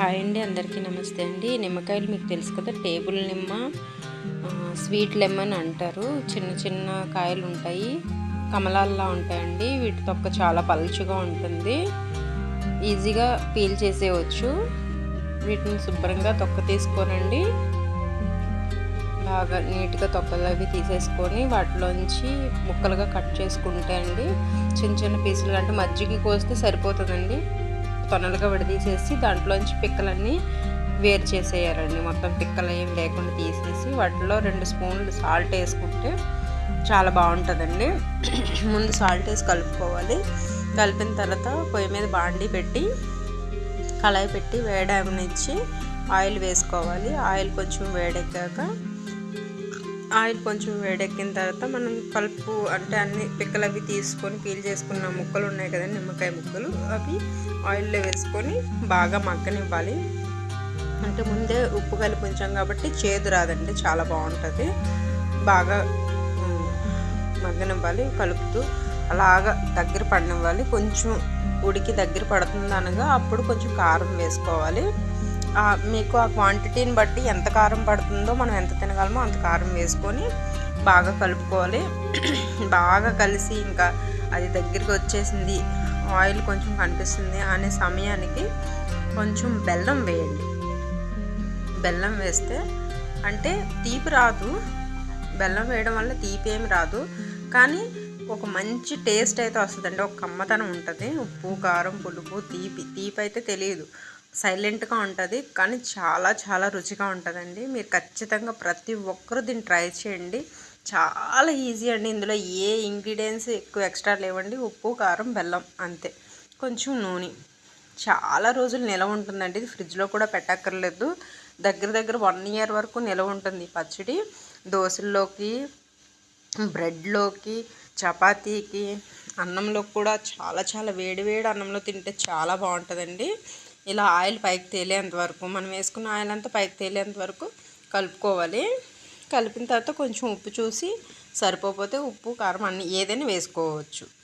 Hi అండి అందరికీ నమస్తే అండి. నిమ్మకాయలు మీకు తెలుసు కదా టేబుల్ నిమ్మ స్వీట్ లెమన్ అంటారు. చిన్న చిన్న కాయలు ఉంటాయి కమలాల్లా ఉంటాయండి. వీటి తొక్క చాలా పలుచుగా ఉంటుంది. ఈజీగా పీల్ చేసేయవచ్చు వీటిని శుభ్రంగా తొక్క తీసుకోనండి. బాగా నీట్గా తొక్కలు అవి తీసేసుకొని వాటిలోంచి ముక్కలుగా కట్ చేసుకుంటే అండి చిన్న చిన్న పీసులు అంటే మజ్జిగ కోస్తే సరిపోతుందండి. తొనలుగా విడదీసేసి దాంట్లోంచి పిక్కలన్నీ వేరు చేసేయాలండి. మొత్తం పిక్కలు ఏం లేకుండా తీసేసి వాటిలో రెండు స్పూన్లు సాల్ట్ వేసుకుంటే చాలా బాగుంటుందండి. ముందు సాల్ట్ వేసి కలుపుకోవాలి. కలిపిన తర్వాత పొయ్యి మీద బాండి పెట్టి కళాయి పెట్టి వేడవనిచ్చి ఆయిల్ వేసుకోవాలి. ఆయిల్ కొంచెం వేడెక్కాక ఆయిల్ కొంచెం వేడెక్కిన తర్వాత మనం కలుపు అంటే అన్ని పిక్కలు అవి తీసుకొని పీల్ చేసుకున్న ముక్కలు ఉన్నాయి కదండి నిమ్మకాయ ముక్కలు అవి ఆయిల్లో వేసుకొని బాగా మగ్గనివ్వాలి. అంటే ముందే ఉప్పు కలిపి ఉంచాం కాబట్టి చేదు రాదండి చాలా బాగుంటుంది. బాగా మగ్గనివ్వాలి కలుపుతూ అలాగా దగ్గర పడనివ్వాలి. కొంచెం ఉడికి దగ్గర పడుతుంది అనగా అప్పుడు కొంచెం కారం వేసుకోవాలి. మీకు ఆ క్వాంటిటీని బట్టి ఎంత కారం పడుతుందో మనం ఎంత తినగలమో అంత కారం వేసుకొని బాగా కలుపుకోవాలి. బాగా కలిసి ఇంకా అది దగ్గరికి వచ్చేసింది. ఆయిల్ కొంచెం కనిపిస్తుంది అనే సమయానికి కొంచెం బెల్లం వేయండి. బెల్లం వేస్తే అంటే తీపి రాదు. బెల్లం వేయడం వల్ల తీపి ఏమి రాదు. కానీ ఒక మంచి టేస్ట్ అయితే వస్తుందండి. ఒక కమ్మతనం ఉంటుంది. ఉప్పు కారం పులుపు తీపి. తీపి అయితే తెలియదు. సైలెంట్గా ఉంటుంది. కానీ చాలా చాలా రుచిగా ఉంటుందండి. మీరు ఖచ్చితంగా ప్రతి ఒక్కరూ దీన్ని ట్రై చేయండి. చాలా ఈజీ అండి. ఇందులో ఏ ఇంగ్రీడియంట్స్ ఎక్కువ ఎక్స్ట్రా లేవండి. ఉప్పు కారం బెల్లం అంతే. కొంచెం నూనె. చాలా రోజులు నిలవ ఉంటుందండి. ఇది ఫ్రిడ్జ్లో కూడా పెట్టక్కర్లేదు. దగ్గర దగ్గర వన్ ఇయర్ వరకు నిలవ ఉంటుంది పచ్చడి. దోశల్లోకి బ్రెడ్లోకి చపాతీకి అన్నంలో కూడా చాలా చాలా వేడి వేడి అన్నంలో తింటే చాలా బాగుంటుందండి. ఇలా ఆయిల్ పైకి తేలేంత వరకు మనం వేసుకున్న ఆయిల్ అంతా పైకి తేలేంత వరకు కలుపుకోవాలి. కలిపిన తర్వాత కొంచెం ఉప్పు చూసి సరిపోతే ఉప్పు కారం అన్ని ఏదైనా వేసుకోవచ్చు.